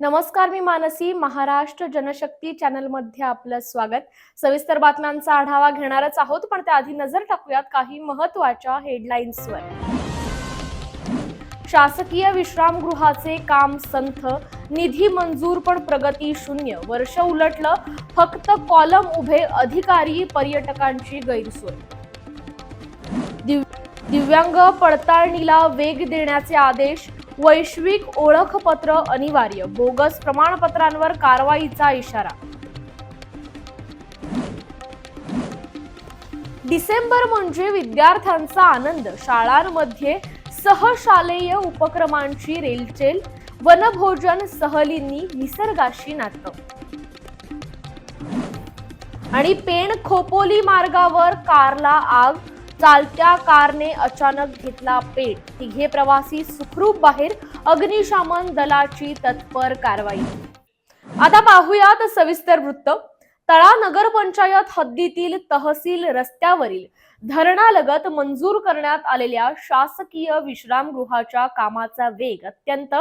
नमस्कार मी मानसी महाराष्ट्र जनशक्ती चॅनलमध्ये आपलं स्वागत. सविस्तर बातम्यांचा आढावा घेणारच आहोत पण त्याआधी नजर टाकूयात काही महत्त्वाच्या हेडलाईन्सवर. शासकीय विश्रामगृहाचे काम संथ निधी मंजूर पण प्रगती शून्य. वर्ष उलटलं फक्त कॉलम उभे अधिकारी पर्यटकांची गैरसोय. दिव- दिव्यांग पडताळणीला वेग देण्याचे आदेश वैश्विक ओळखपत्र अनिवार्य. बोगस प्रमाणपत्रांवर कारवाईचा इशारा. डिसेंबर म्हणजे विद्यार्थ्यांचा आनंद. शाळांमध्ये सहशालेय उपक्रमांची रेलचेल वनभोजन सहलींनी निसर्गाशी नातं. आणि पेण खोपोली मार्गावर कारला आग चालत्या कारने अचानक घेतला पेट. तिघे प्रवासी सुखरूप बाहेर अग्निशामन दलाची तत्पर कारवाई. आता पाहूयात सविस्तर वृत्त. तळा नगरपंचायत हद्दीतील तहसील रस्त्यावरील धरणालगत मंजूर करण्यात आलेल्या शासकीय विश्रामगृहाच्या कामाचा वेग अत्यंत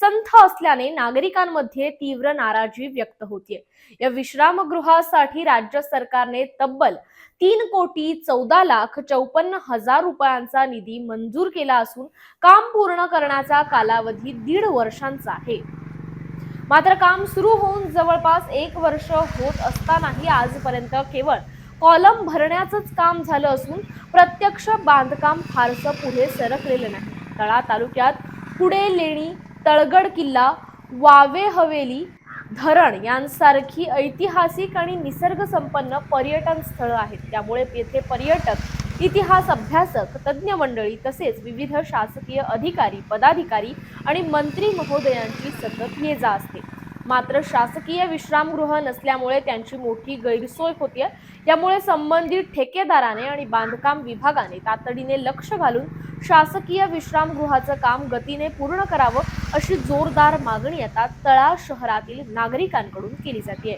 संथ असल्याने नागरिकांमध्ये तीव्र नाराजी व्यक्त होतीये. या विश्रामगृहासाठी राज्य सरकारने तब्बल तीन कोटी चौदा लाख चौपन्न हजार रुपयांचा निधी मंजूर केला असून काम पूर्ण करण्याचा कालावधी दीड वर्षांचा आहे. मात्र काम सुरू होऊन जवळपास एक वर्ष होत असतानाही आजपर्यंत केवळ कॉलम भरण्याचंच काम झालं असून प्रत्यक्ष बांधकाम फारसं पुढे सरकलेलं नाही. तळा तालुक्यात पुढे लेणी तळगड किल्ला वावे हवेली धरण यांसारखी ऐतिहासिक आणि निसर्गसंपन्न पर्यटन स्थळं आहेत. त्यामुळे येथे पर्यटक इतिहास अभ्यासक तज्ज्ञ मंडळी तसेच विविध शासकीय अधिकारी पदाधिकारी आणि मंत्री महोदयांची सतत ये जा असते. मात्र शासकीय विश्रामगृह नसल्यामुळे त्यांची मोठी गैरसोय होते यामुळे संबंधित ठेकेदाराने आणि बांधकाम विभागाने तातडीने लक्ष घालून शासकीय विश्रामगृहाचं काम गतीने पूर्ण करावं अशी जोरदार मागणी आता तळा शहरातील नागरिकांकडून केली जाते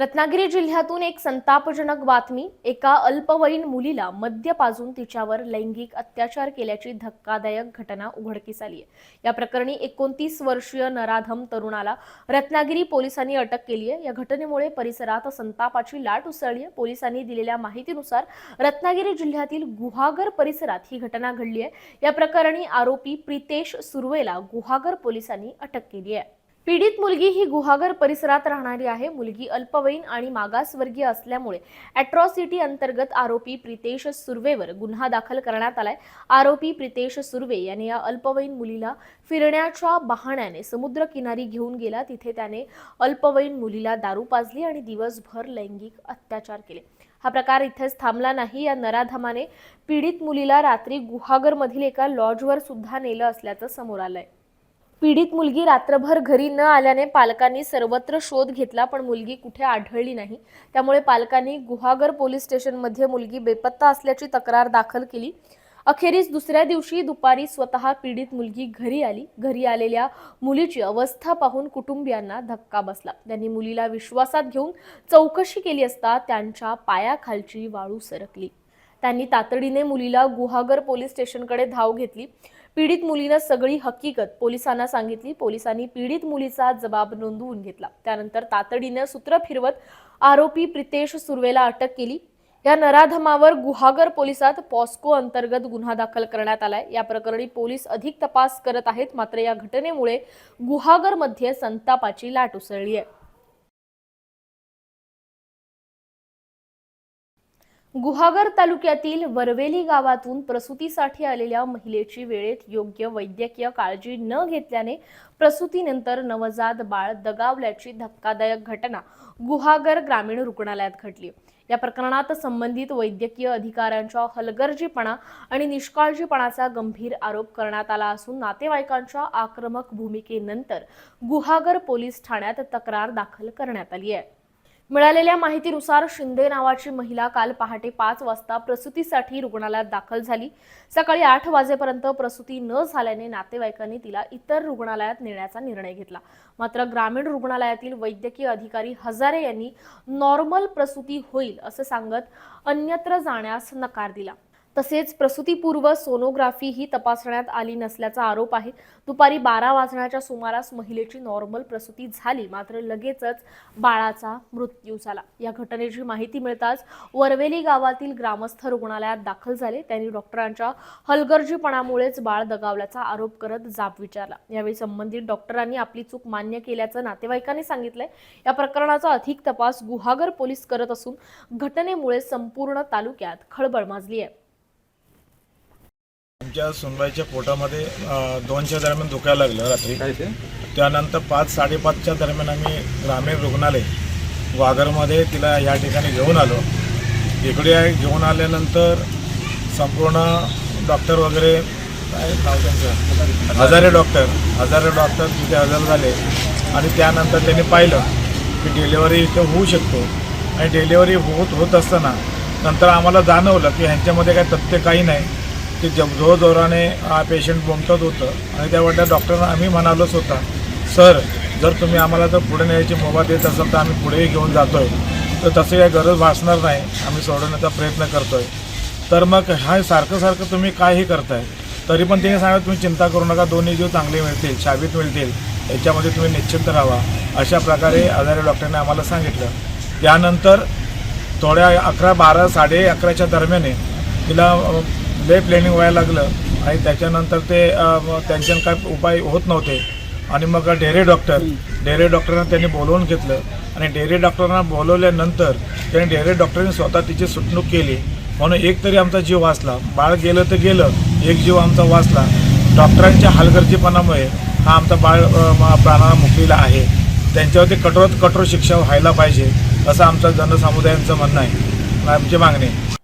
रत्नागिरी जिल्ह्यातून एक संतापजनक बातमी एका अल्पवयीन मुलीला मद्य पाजून तिच्यावर लैंगिक अत्याचार केल्याची धक्कादायक घटना उघडकीस आली आहे या प्रकरणी एकोणतीस वर्षीय नराधम तरुणाला रत्नागिरी पोलिसांनी अटक केली आहे या घटनेमुळे परिसरात संतापाची लाट उसळली आहे पोलिसांनी दिलेल्या माहितीनुसार रत्नागिरी जिल्ह्यातील गुहागर परिसरात ही घटना घडली आहे या प्रकरणी आरोपी प्रितेश सुर्वेला गुहागर पोलिसांनी अटक केली आहे पीडित मुलगी ही गुहागर परिसरात राहणारी आहे. मुलगी अल्पवयीन आणि मागासवर्गीय असल्यामुळे अॅट्रॉसिटी अंतर्गत आरोपी प्रितेश सुर्वेवर गुन्हा दाखल करण्यात आलाय. आरोपी प्रितेश सुर्वे याने या अल्पवयीन मुलीला फिरण्याच्या बहाण्याने समुद्रकिनारी घेऊन गेला. तिथे त्याने अल्पवयीन मुलीला दारू पाजली आणि दिवसभर लैंगिक अत्याचार केले. हा प्रकार इथेच थांबला नाही. या नराधमाने पीडित मुलीला रात्री गुहागरमधील एका लॉजवर सुद्धा नेलं असल्याचं समोर आलंय. पीडित मुलगी रात्रभर घरी न आल्याने पालकांनी सर्वत्र शोध घेतला पण मुलगी कुठे आढळली नाही. त्यामुळे पालकांनी गुहागर पोलीस स्टेशनमध्ये मुलगी बेपत्ता असल्याची तक्रार दाखल केली. अखेरीस दुसऱ्या दिवशी दुपारी स्वतः पीडित मुलगी घरी आली. घरी आलेल्या मुलीची अवस्था पाहून कुटुंबियांना धक्का बसला. त्यांनी मुलीला विश्वासात घेऊन चौकशी केली असता त्यांच्या पायाखालची वाळू सरकली. त्यांनी तातडीने मुलीला गुहागर पोलीस स्टेशनकडे धाव घेतली. पीडित मुलीनं सगळी हकीकत पोलिसांना सांगितली. पोलिसांनी पीडित मुलीचा जबाब नोंदवून घेतला. त्यानंतर तातडीनं सूत्र फिरवत आरोपी प्रितेश सुर्वेला अटक केली. या नराधमावर गुहागर पोलिसात पॉस्को अंतर्गत गुन्हा दाखल करण्यात आलाय. या प्रकरणी पोलीस अधिक तपास करत आहेत. मात्र या घटनेमुळे गुहागरमध्ये संतापाची लाट उसळली आहे. गुहागर तालुक्यातील वरवेली गावातून प्रसूतीसाठी आलेल्या महिलेची वेळेत योग्य वैद्यकीय काळजी न घेतल्याने प्रसूतीनंतर नवजात बाळ दगावल्याची धक्कादायक घटना गुहागर ग्रामीण रुग्णालयात घडली. या प्रकरणात संबंधित वैद्यकीय अधिकाऱ्यांच्या हलगर्जीपणा आणि निष्काळजीपणाचा गंभीर आरोप करण्यात आला असून नातेवाईकांच्या आक्रमक भूमिकेनंतर गुहागर पोलीस ठाण्यात तक्रार दाखल करण्यात आली आहे. मिळालेल्या माहितीनुसार शिंदे नावाची महिला काल पहाटे पाच वाजता प्रसूतीसाठी रुग्णालयात दाखल झाली. सकाळी आठ वाजेपर्यंत प्रसूती न झाल्याने नातेवाईकांनी तिला इतर रुग्णालयात नेण्याचा निर्णय घेतला. मात्र ग्रामीण रुग्णालयातील वैद्यकीय अधिकारी हजारे यांनी नॉर्मल प्रसूती होईल असं सांगत अन्यत्र जाण्यास नकार दिला. तसेच प्रसूतीपूर्व सोनोग्राफी ही तपासण्यात आली नसल्याचा आरोप आहे. दुपारी बारा वाजण्याच्या सुमारास महिलेची नॉर्मल प्रसूती झाली. मात्र लगेचच बाळाचा मृत्यू झाला. या घटनेची माहिती मिळताच वरवेली गावातील ग्रामस्थ रुग्णालयात दाखल झाले. त्यांनी डॉक्टरांच्या हलगर्जीपणामुळेच बाळ दगावल्याचा आरोप करत जाब विचारला. यावेळी संबंधित डॉक्टरांनी आपली चूक मान्य केल्याचं नातेवाईकांनी सांगितलंय. या प्रकरणाचा अधिक तपास गुहागर पोलीस करत असून घटनेमुळे संपूर्ण तालुक्यात खळबळ माजली आहे आमच्या सुनबाईच्या पोटामध्ये दोनच्या दरम्यान दुखायला लागलं रात्री. काय ते? त्यानंतर पाच साडेपाचच्या दरम्यान आम्ही ग्रामीण रुग्णालय वाघरमध्ये तिला या ठिकाणी घेऊन आलो. इकडे घेऊन आल्यानंतर संपूर्ण डॉक्टर वगैरे काय नाव त्यांचं? हजारे डॉक्टर हजारे डॉक्टर तिथे हजर झाले. आणि त्यानंतर त्यांनी पाहिलं की डिलेवरी इथं होऊ शकतो. आणि डिलेवरी होत होत असताना नंतर आम्हाला जाणवलं की ह्यांच्यामध्ये काय तथ्य काही नाही. की जब जोरजोराने पेशंट बोंबतत होतं. आणि त्यावेळेला डॉक्टरना आम्ही म्हणालोच होता सर जर तुम्ही आम्हाला जर पुढे न्यायची मोबा देत असाल तर आम्ही पुढेही घेऊन जातोय. तर तसे काही गरज भासणार नाही. आम्ही सोडवण्याचा प्रयत्न करतोय. तर मग हा सारखं सारखं तुम्ही काहीही करताय तरी पण त्यांनी सांगा तुम्ही चिंता करू नका. दोन्ही जीव चांगले मिळतील शाबीत मिळतील. याच्यामध्ये तुम्ही निश्चिंत राहा. अशा प्रकारे आजारी डॉक्टरने आम्हाला सांगितलं. त्यानंतर थोड्या अकरा बारा साडे अकराच्या दरम्याने तिला ले प्लॅनिंग व्हायला लागलं आणि त्याच्यानंतर ते त्यांच्या त्यांच्यानं काय उपाय होत नव्हते. आणि मग डेरे डॉक्टर डेरे डॉक्टरांना त्यांनी बोलवून घेतलं. आणि डेरे डॉक्टरांना बोलवल्यानंतर त्यांनी डेरे डॉक्टरांनी स्वतः तिची सुटणूक केली. म्हणून एक तरी आमचा जीव वाचला. बाळ गेलं तर गेलं एक जीव आमचा वाचला. डॉक्टरांच्या हालगर्जीपणामुळे हा आमचा बाळ प्राणाला मुकलेला आहे. त्यांच्यावरती कठोर कठोर शिक्षा व्हायला पाहिजे असं आमचं जनसमुदायांचं म्हणणं आहे. आमची मागणी आहे.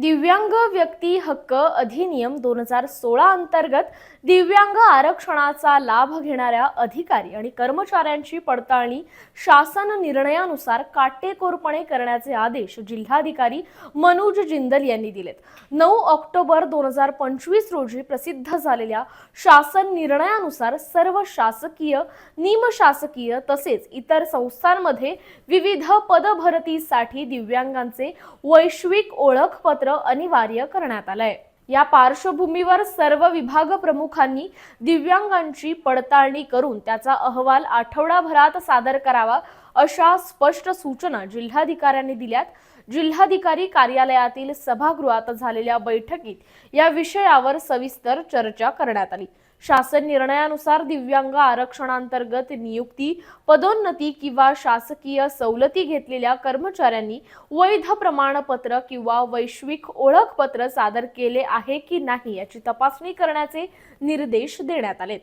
दिव्यांग व्यक्ती हक्क अधिनियम दोन हजार सोळा अंतर्गत दिव्यांग आरक्षणाचा लाभ घेणाऱ्या अधिकारी आणि कर्मचाऱ्यांची पडताळणी शासन निर्णयानुसार काटेकोरपणे करण्याचे आदेश जिल्हाधिकारी मनोज जिंदल यांनी दिलेत. नऊ ऑक्टोबर दोन हजार पंचवीस रोजी प्रसिद्ध झालेल्या शासन निर्णयानुसार सर्व शासकीय निमशासकीय तसेच इतर संस्थांमध्ये विविध पदभरतीसाठी दिव्यांगांचे वैश्विक ओळखपत्र अनिवार्य करण्यात आलंय. या पार्श्वभूमीवर सर्व विभाग प्रमुखांनी दिव्यांगांची पडताळणी करून त्याचा अहवाल आठवडाभरात सादर करावा अशा स्पष्ट सूचना जिल्हाधिकाऱ्यांनी दिल्यात. जिल्हाधिकारी कार्यालयातील सभागृहात झालेल्या बैठकीत या विषयावर सविस्तर चर्चा करण्यात आली. शासन निर्णयानुसार दिव्यांग आरक्षणांतर्गत नियुक्ती पदोन्नती किंवा शासकीय सवलती घेतलेल्या कर्मचाऱ्यांनी वैध प्रमाणपत्र किंवा वैश्विक ओळखपत्र सादर केले आहे की नाही याची तपासणी करण्याचे निर्देश देण्यात आलेत.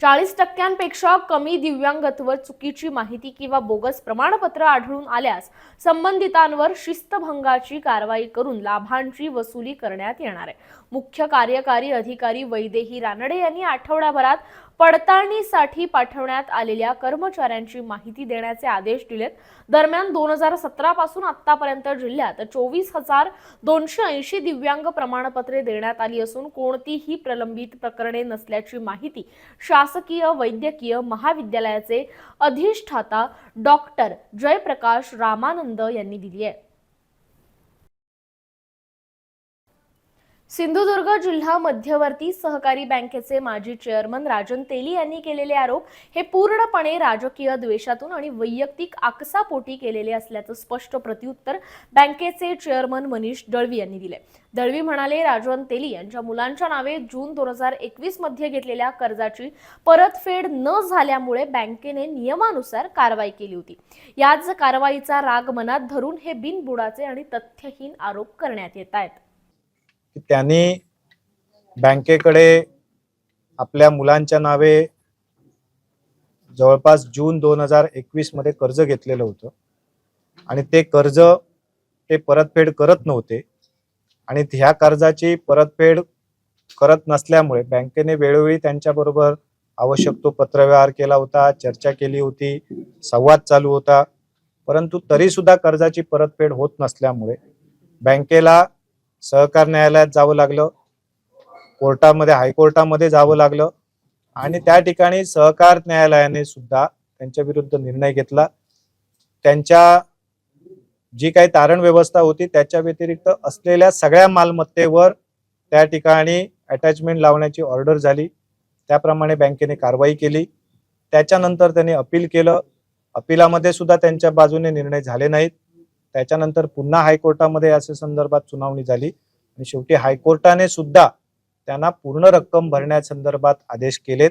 चाळीस टक्क्यांपेक्षा कमी दिव्यांगत्व चुकीची माहिती किंवा बोगस प्रमाणपत्र आढळून आल्यास संबंधितांवर शिस्तभंगाची कारवाई करून लाभांची वसुली करण्यात येणार आहे. मुख्य कार्यकारी अधिकारी वैदेही रानडे यांनी आठवड्याभरात पडताळणीसाठी पाठवण्यात आलेल्या कर्मचाऱ्यांची माहिती देण्याचे आदेश दिलेत. दरम्यान दोन हजार सतरा पासून आतापर्यंत जिल्ह्यात चोवीस हजार दोनशे ऐंशी दिव्यांग प्रमाणपत्रे देण्यात आली असून कोणतीही प्रलंबित प्रकरणे नसल्याची माहिती शासकीय वैद्यकीय महाविद्यालयाचे अधिष्ठाता डॉक्टर जयप्रकाश रामानंद यांनी दिली आहे. सिंधुदुर्ग जिल्हा मध्यवर्ती सहकारी बँकेचे माजी चेअरमन राजन तेली यांनी केलेले आरोप हे पूर्णपणे राजकीय द्वेषातून आणि वैयक्तिक आकसापोटी केलेले असल्याचं स्पष्ट प्रत्युत्तर बँकेचे चेअरमन मनीष दळवी यांनी दिले. दळवी म्हणाले राजवन तेली यांच्या मुलांच्या नावे जून दोन हजार एकवीसमध्ये घेतलेल्या कर्जाची परतफेड न झाल्यामुळे बँकेने नियमानुसार कारवाई केली होती. याच कारवाईचा राग मनात धरून हे बिनबुडाचे आणि तथ्यहीन आरोप करण्यात येत आहेत. की त्यांनी बँकेकडे आपल्या मुलांच्या नावे जवळपास जून दोन हजार एकवीसमध्ये कर्ज घेतलेलं होतं. आणि ते कर्ज ते परतफेड करत नव्हते. आणि ह्या कर्जाची परतफेड करत नसल्यामुळे बँकेने वेळोवेळी त्यांच्याबरोबर आवश्यक तो पत्रव्यवहार केला होता चर्चा केली होती संवाद चालू होता. परंतु तरी सुद्धा कर्जाची परतफेड होत नसल्यामुळे बँकेला सहकार न्यायालयात जावं लागलं. कोर्टामध्ये हायकोर्टामध्ये जावं लागलं. आणि त्या ठिकाणी सहकार न्यायालयाने सुद्धा त्यांच्या विरुद्ध निर्णय घेतला. त्यांच्या जी काही तारण व्यवस्था होती त्याच्या व्यतिरिक्त असलेल्या सगळ्या मालमत्तेवर त्या ठिकाणी अटॅचमेंट लावण्याची ऑर्डर झाली. त्याप्रमाणे बँकेने कारवाई केली. त्याच्यानंतर त्यांनी अपील केलं. अपिलामध्ये सुद्धा त्यांच्या बाजूने निर्णय झाले नाहीत. त्याच्यानंतर पुन्हा हायकोर्टामध्ये असे संदर्भात सुनावणी झाली. आणि शेवटी हायकोर्टाने सुद्धा त्यांना पूर्ण रक्कम भरण्यासंदर्भात आदेश केलेत.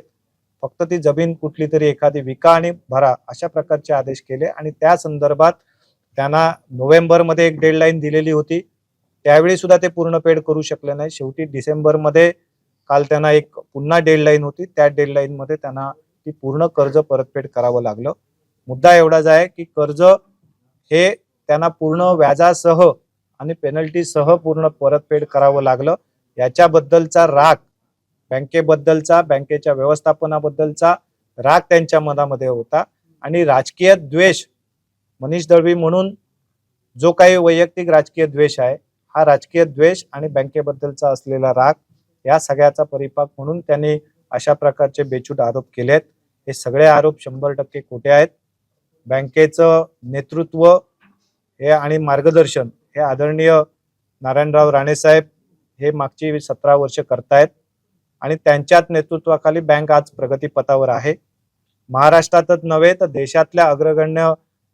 फक्त ती जमीन कुठली तरी एखादी विका आणि भरा अशा प्रकारचे आदेश केले आणि त्या संदर्भात त्यांना नोव्हेंबरमध्ये एक डेडलाईन दिलेली होती. त्यावेळी सुद्धा ते पूर्ण पेड करू शकले नाही. शेवटी डिसेंबरमध्ये काल त्यांना एक पुन्हा डेडलाईन होती. त्या डेडलाईनमध्ये त्यांना ती पूर्ण कर्ज परतफेड करावं लागलं. मुद्दा एवढाच आहे की कर्ज हे त्यांना पूर्ण व्याजासह आणि पेनल्टीसह पूर्ण परतफेड करावं लागलं. याच्याबद्दलचा राग बँकेबद्दलचा बँकेच्या व्यवस्थापनाबद्दलचा राग त्यांच्या मनामध्ये होता. आणि राजकीय द्वेष मनीष दळवी म्हणून जो काही वैयक्तिक राजकीय द्वेष आहे हा राजकीय द्वेष आणि बँकेबद्दलचा असलेला राग या सगळ्याचा परिपाक म्हणून त्यांनी अशा प्रकारचे बेछूट आरोप केले आहेत हे सगळे आरोप शंभर टक्के खोटे आहेत. बँकेचं नेतृत्व हे आणि मार्गदर्शन हे आदरणीय नारायणराव राणेसाहेब हे मागची सतरा वर्ष करतायत आणि त्यांच्याच नेतृत्वाखाली बँक आज प्रगतीपथावर आहे. महाराष्ट्रातच नव्हे तर देशातल्या अग्रगण्य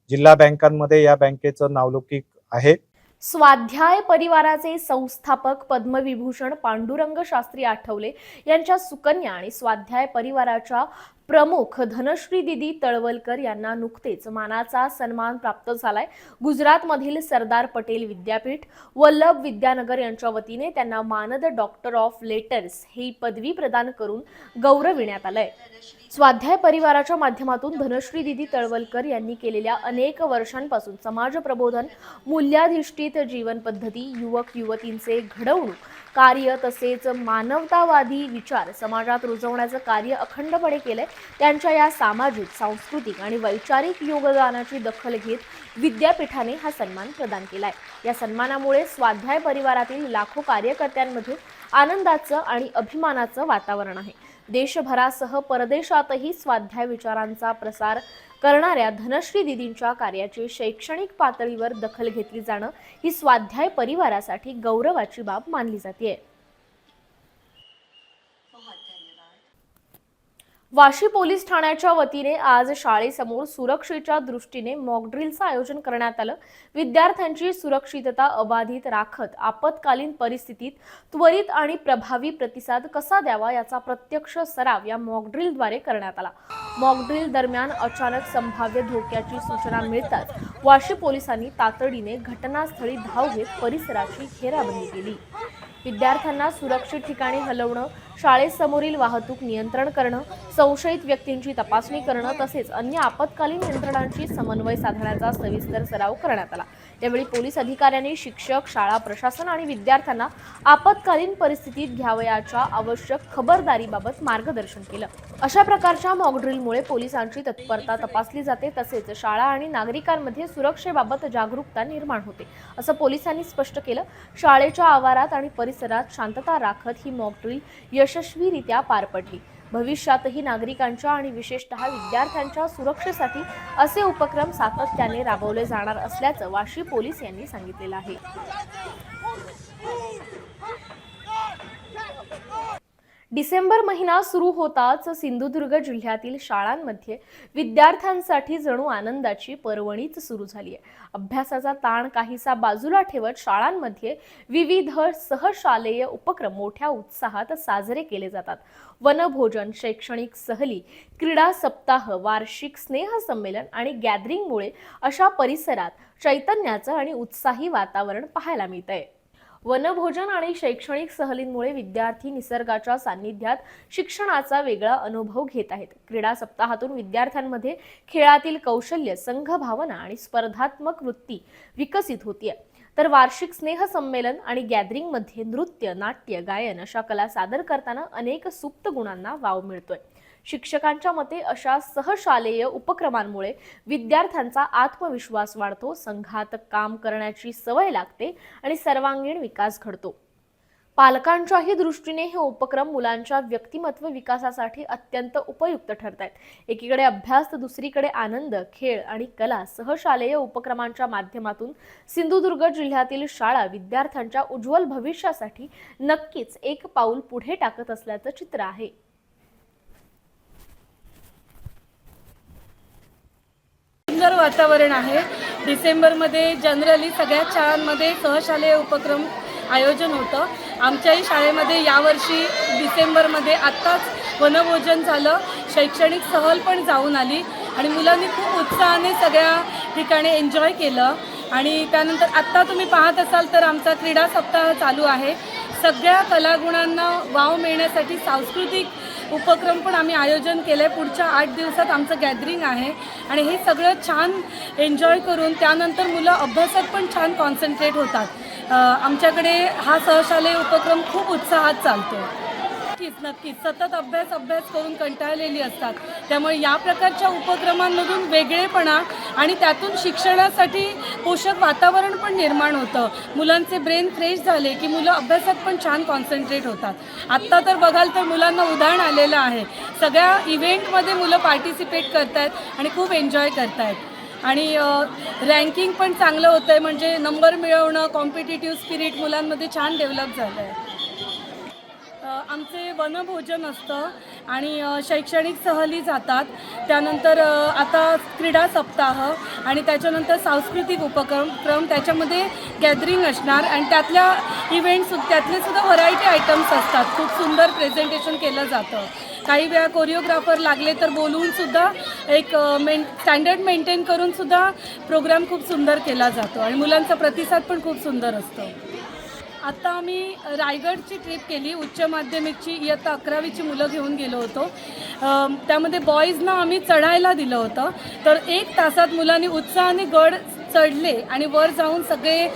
जिल्हा बँकांमध्ये या बँकेचं नावलौकिक आहे. स्वाध्याय परिवाराचे संस्थापक पद्मविभूषण पांडुरंग शास्त्री आठवले यांच्या सुकन्या आणि स्वाध्याय परिवाराच्या प्रमुख धनश्री दिदी तळवलकर यांना नुकतेच मानाचा सन्मान प्राप्त झालाय. गुजरातमधील सरदार पटेल विद्यापीठ वल्लभ विद्यानगर यांच्या वतीने त्यांना मानद डॉक्टर ऑफ लेटर्स ही पदवी प्रदान करून गौरविण्यात आलंय. स्वाध्याय परिवाराच्या माध्यमातून धनश्री दिदी तळवलकर यांनी केलेल्या अनेक वर्षांपासून समाज प्रबोधन मूल्याधिष्ठित जीवन पद्धती युवक युवतींचे घडवणूक कार्य तसेच मानवतावादी विचार समाजात रुजवण्याचं कार्य अखंडपणे केलंय. त्यांच्या या सामाजिक सांस्कृतिक आणि वैचारिक योगदानाची दखल घेत विद्यापीठाने हा सन्मान प्रदान केलाय. या सन्मानामुळे स्वाध्याय परिवारातील लाखो कार्यकर्त्यांमध्ये आनंदाचं आणि अभिमानाचं वातावरण आहे. देशभरासह परदेशातही स्वाध्याय विचारांचा प्रसार करणाऱ्या धनश्री दिदींच्या कार्याची शैक्षणिक पातळीवर दखल घेतली जाणं ही स्वाध्याय परिवारासाठी गौरवाची बाब मानली जाते वाशी पोलीस ठाण्याच्या वतीने आज शाळेसमोर सुरक्षेच्या दृष्टीने मॉकड्रिलचं आयोजन करण्यात आलं. विद्यार्थ्यांची सुरक्षितता अबाधित राखत आपत्कालीन परिस्थितीत त्वरित आणि प्रभावी प्रतिसाद कसा द्यावा याचा प्रत्यक्ष सराव या मॉकड्रिलद्वारे करण्यात आला. मॉकड्रिल दरम्यान अचानक संभाव्य धोक्याची सूचना मिळताच वाशी पोलिसांनी तातडीने घटनास्थळी धाव घेत परिसराची घेराबंदी केली. विद्यार्थ्यांना सुरक्षित ठिकाणी हलवणं शाळेसमोरील वाहतूक नियंत्रण करणं संशयित व्यक्तींची तपासणी करणं तसेच अन्य आपत्कालीन यंत्रणांशी समन्वय साधण्याचा सविस्तर सराव करण्यात आला. यावेळी पोलीस अधिकाऱ्यांनी शिक्षक शाळा प्रशासन आणि विद्यार्थ्यांना आपत्कालीन परिस्थितीत घ्यावयाच्या आवश्यक खबरदारीबाबत मार्गदर्शन केलं. अशा प्रकारच्या मॉकड्रिलमुळे पोलिसांची तत्परता तपासली जाते. तसेच शाळा आणि नागरिकांमध्ये सुरक्षेबाबत जागरूकता निर्माण होते असं पोलिसांनी स्पष्ट केलं. शाळेच्या आवारात आणि परिसरात शांतता राखत ही मॉकड्रिल यशस्वीरित्या पार पडली. भविष्यातही नागरिकांच्या आणि विशेषतः विद्यार्थ्यांच्या सुरक्षेसाठी असे उपक्रम सातत्याने राबवले जाणार असल्याचं वाशी पोलीस यांनी सांगितलेलं आहे. डिसेंबर महिना सुरू होताच सिंधुदुर्ग जिल्ह्यातील शाळांमध्ये विद्यार्थ्यांसाठी जणू आनंदाची पर्वणीच सुरू झाली आहे. अभ्यासाचा ताण काहीसा बाजूला ठेवत शाळांमध्ये विविध सहशालेय उपक्रम मोठ्या उत्साहात साजरे केले जातात. वनभोजन शैक्षणिक सहली क्रीडा सप्ताह वार्षिक स्नेहसंमेलन आणि गॅदरिंगमुळे अशा परिसरात चैतन्याचं आणि उत्साही वातावरण पाहायला मिळतंय. वनभोजन आणि शैक्षणिक सहलींमुळे विद्यार्थी निसर्गाच्या सान्निध्यात शिक्षणाचा वेगळा अनुभव घेत आहेत. क्रीडा सप्ताहातून विद्यार्थ्यांमध्ये खेळातील कौशल्य संघभावना आणि स्पर्धात्मक वृत्ती विकसित होतीये. तर वार्षिक स्नेहसंमेलन आणि गॅदरिंगमध्ये नृत्य नाट्य गायन अशा कला सादर करताना अनेक सुप्त गुणांना वाव मिळतोय. शिक्षकांच्या मते अशा सहशालेय उपक्रमांमुळे विद्यार्थ्यांचा आत्मविश्वास वाढतो संघात काम करण्याची सवय लागते आणि सर्वांगीण विकास घडतो. पालकांच्याही दृष्टीने हे उपक्रम मुलांच्या व्यक्तिमत्व विकासासाठी अत्यंत उपयुक्त ठरत आहेत एकीकडे अभ्यास तर दुसरीकडे आनंद खेळ आणि कला सहशालेय उपक्रमांच्या माध्यमातून सिंधुदुर्ग जिल्ह्यातील शाळा विद्यार्थ्यांच्या उज्ज्वल भविष्यासाठी नक्कीच एक पाऊल पुढे टाकत असल्याचं चित्र आहे. सुंदर वातावरण आहे. डिसेंबरमध्ये जनरली सगळ्या शाळांमध्ये सहशालेय उपक्रम आयोजन होतं. आमच्याही शाळेमध्ये यावर्षी डिसेंबरमध्ये आत्ताच वनभोजन झालं. शैक्षणिक सहल पण जाऊन आली आणि मुलांनी खूप उत्साहाने सगळ्या ठिकाणी एन्जॉय केलं. आणि त्यानंतर आत्ता तुम्ही पाहत असाल तर आमचा क्रीडा सप्ताह चालू आहे. सगळ्या कलागुणांना वाव मिळण्यासाठी सांस्कृतिक उपक्रम पण आम्ही आयोजन केलं आहे पुढच्या आठ दिवसात आमचं गॅदरिंग आहे. आणि हे सगळं छान एन्जॉय करून त्यानंतर मुलं अभ्यासात पण छान कॉन्सन्ट्रेट होतात. आमच्याकडे हा सहशालेय उपक्रम खूप उत्साहात चालतो नक्कीच नक्कीच सतत अभ्यास अभ्यास करून कंटाळलेली असतात. त्यामुळे या प्रकारच्या उपक्रमांमधून वेगळेपणा आणि त्यातून शिक्षणासाठी पोषक वातावरण पण निर्माण होतं. मुलांचे ब्रेन फ्रेश झाले की मुलं अभ्यासात पण छान कॉन्सन्ट्रेट होतात. आत्ता तर बघाल तर मुलांना उदाहरण आलेलं आहे. सगळ्या इव्हेंटमध्ये मुलं पार्टिसिपेट करत आहेत आणि खूप एन्जॉय करत आहेत आणि रँकिंग पण चांगलं होतं आहे म्हणजे नंबर मिळवणं कॉम्पिटिटिव्ह स्पिरिट मुलांमध्ये छान डेव्हलप झालं आहे आमचे वनभोजन असतं आणि शैक्षणिक सहली जातात. त्यानंतर आता क्रीडा सप्ताह आणि त्याच्यानंतर सांस्कृतिक उपक्रम क्रम त्याच्यामध्ये गॅदरिंग असणार आणि त्यातल्या इव्हेंट्स त्यातले सुद्धा व्हरायटी आयटम्स असतात. खूप सुंदर प्रेझेंटेशन केलं जातं. काही वेळा कोरिओग्राफर लागले तर बोलवूनसुद्धा एक मेन स्टँडर्ड मेंटेन करून सुद्धा प्रोग्राम खूप सुंदर केला जातो आणि मुलांचा प्रतिसाद पण खूप सुंदर असतो. आत्ता आम्ही रायगडची ट्रिप केली. उच्च माध्यमिकची इयत्ता अकरावीची मुलं घेऊन गेलो होतो. त्यामध्ये बॉईजना आम्ही चढायला दिलं होतं. तर एक तासात मुलांनी उत्साहाने गड चढले आणि वर जाऊन सगळे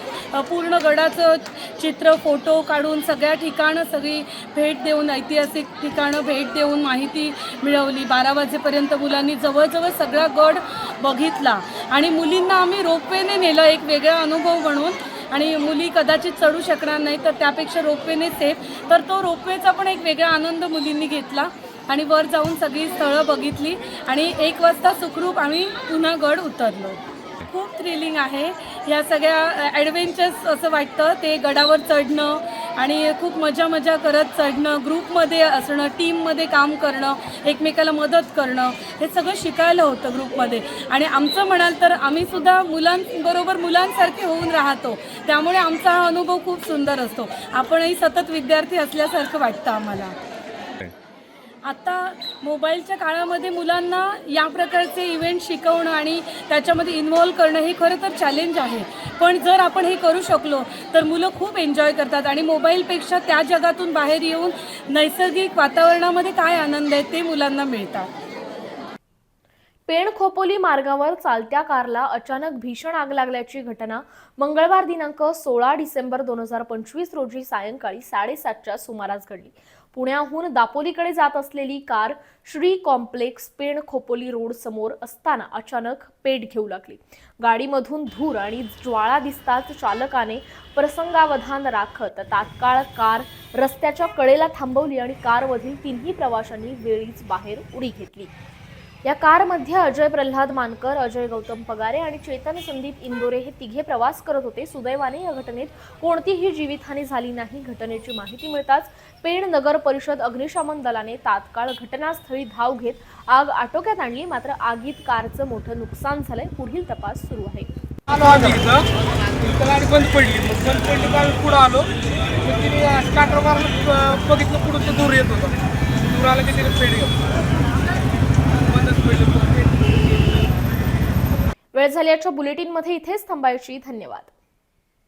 पूर्ण गडाचं चित्र फोटो काढून सगळ्या ठिकाणं सगळी भेट देऊन ऐतिहासिक ठिकाणं भेट देऊन माहिती मिळवली. बारा वाजेपर्यंत मुलांनी जवळजवळ सगळा गड बघितला. आणि मुलींना आम्ही रोपवेने नेलं एक वेगळा अनुभव म्हणून. आणि मुली कदाचित चढू शकणार नाही तर त्यापेक्षा रोपवेने सेफ तर तो रोपवेचा पण एक वेगळा आनंद मुलींनी घेतला. आणि वर जाऊन सगळी स्थळं बघितली आणि एक वाजता सुखरूप आम्ही पुन्हा गड उतरलो. खूप थ्रिलिंग आहे. या सगळ्या ॲडव्हेंचर्स असं वाटतं. ते गडावर चढणं आणि खूप मजा मजा करत चढणं ग्रुपमध्ये असणं टीममध्ये काम करणं एकमेकाला मदत करणं हे सगळं शिकायला होतं ग्रुपमध्ये. आणि आमचं म्हणाल तर आम्ही सुद्धा मुलांबरोबर मुलांसारखे होऊन राहतो. त्यामुळे आमचा हा अनुभव खूप सुंदर असतो. आपणही सतत विद्यार्थी असल्यासारखं वाटतं आम्हाला. आता मोबाईलच्या काळामध्ये मुलांना या प्रकारचे इव्हेंट शिकवणं आणि त्याच्यामध्ये इन्व्हॉल्व करणं हे खरं तर चॅलेंज आहे. पण जर आपण हे करू शकलो तर मुलं खूप एन्जॉय करतात आणि मोबाईलपेक्षा त्या जगातून बाहेर येऊन नैसर्गिक वातावरणामध्ये काय आनंद आहे ते मुलांना मिळतात. पेण खोपोली मार्गावर चालत्या कारला अचानक भीषण आग लागल्याची घटना मंगळवार दिनांक सोळा डिसेंबर दोन हजार पंचवीस रोजी सायंकाळी साडेसातच्या सुमारास घडली. पुण्याहून दापोलीकडे जात असलेली car Shri complex Pen Khopoli road समोर असताना अचानक पेट घेऊ लागली. गाडीमधून धूर आणि ज्वाळा दिसताच चालकाने प्रसंगावधान राखत तात्काळ कार रस्त्याच्या कडेला थांबवली आणि कारमधील तिन्ही प्रवाशांनी वेळीच बाहेर उडी घेतली. या कारमध्ये अजय प्रल्हाद मानकर अजय गौतम पगारे आणि चेतन संदीप इंदोरे हे तिघे प्रवास करत होते. सुदैवाने या घटनेत कोणतीही जीवितहानी झाली नाही. घटनेची माहिती मिळताच पेण नगर परिषद अग्निशमन दलाने तात्काळ घटनास्थळी धाव घेत आग आटोक्यात आणली. मात्र आगीत कारचं मोठं नुकसान झालंय. पुढील तपास सुरू आहे. गाडी बंद पडली. बंद पडली का पुढं आलो. तिने स्टार्टर बघितलं पुढं दूर येत होतं. दूर आलं की तिने पेड घेतलं बंदच पडली मग पेट वेळ झाल्याच्या बुलेटिनमध्ये इथेच थांबायची. धन्यवाद.